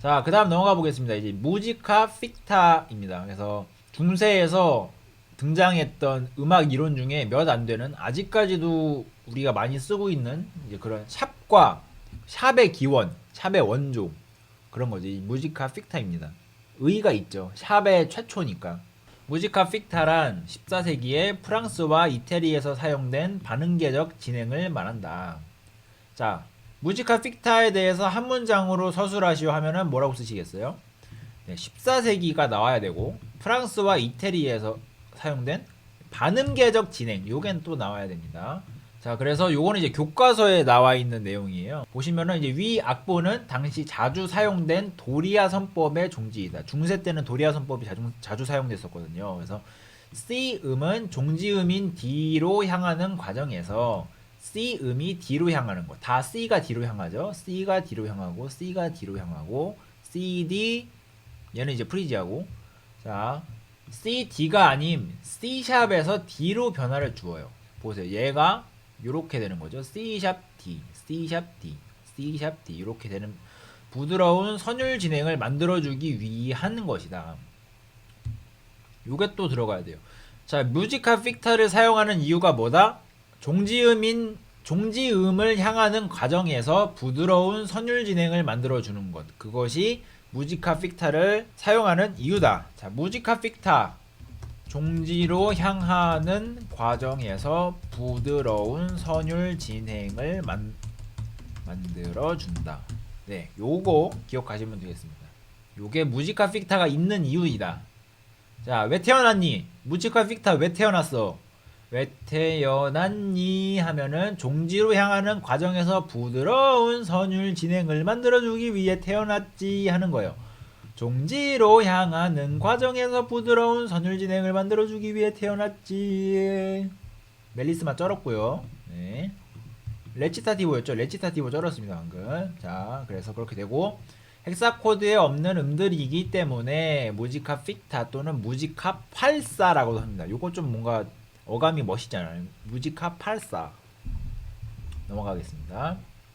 자, 그 다음 넘어가 보겠습니다. 이제 무지카 픽타입니다. 그래서 중세에서 등장했던 음악 이론 중에 몇 안 되는 아직까지도 우리가 많이 쓰고 있는 이제 그런 샵과 샵의 기원, 샵의 원조 그런 거지. 이 무지카 픽타입니다. 의의가 있죠. 샵의 최초니까. 무지카 픽타란 14세기에 프랑스와 이태리에서 사용된 반응계적 진행을 말한다. 자, 무지카 픽타에 대해서 한 문장으로 서술하시오 하면은 뭐라고 쓰시겠어요? 네, 14세기가 나와야 되고 프랑스와 이태리에서 사용된 반음계적 진행 요겐 또 나와야 됩니다. 자, 그래서 요거는 이제 교과서에 나와 있는 내용이에요. 보시면은 이제 위 악보는 당시 자주 사용된 도리아 선법의 종지이다. 중세 때는 도리아 선법이 자주, 자주 사용됐었거든요. 그래서 C 음은 종지음인 D로 향하는 과정에서 C 음이 D로 향하는 거. 다 C가 D로 향하죠. C가 D로 향하고 C가 D로 향하고 C, D 얘는 이제 프리지하고 자 C, D가 아님 C 샵에서 D로 변화를 주어요. 보세요. 얘가 이렇게 되는 거죠. C 샵 D, C 샵 D, C 샵 D 이렇게 되는 부드러운 선율 진행을 만들어주기 위한 것이다. 요게 또 들어가야 돼요. 자, 뮤지카 픽타를 사용하는 이유가 뭐다? 종지음인 종지음을 향하는 과정에서 부드러운 선율 진행을 만들어 주는 것. 그것이 무지카 픽타를 사용하는 이유다. 자, 무지카 픽타 종지로 향하는 과정에서 부드러운 선율 진행을 만, 만들어 준다. 네, 요거 기억하시면 되겠습니다. 요게 무지카 픽타가 있는 이유이다. 자, 왜 태어났니? 무지카 픽타 왜 태어났어? 왜 태어났니? 하면은 종지로 향하는 과정에서 부드러운 선율 진행을 만들어주기 위해 태어났지 하는 거예요. 종지로 향하는 과정에서 부드러운 선율 진행을 만들어주기 위해 태어났지. 멜리스만 쩔었고요. 네. 레치타티브였죠. 레치타티브 쩔었습니다 방금. 자, 그래서 그렇게 되고 헥사코드에 없는 음들이기 때문에 무지카 픽타 또는 무지카 팔사라고도 합니다. 요거 좀 뭔가 어감이 멋있잖아요. 무지카 팔사 넘어가겠습니다.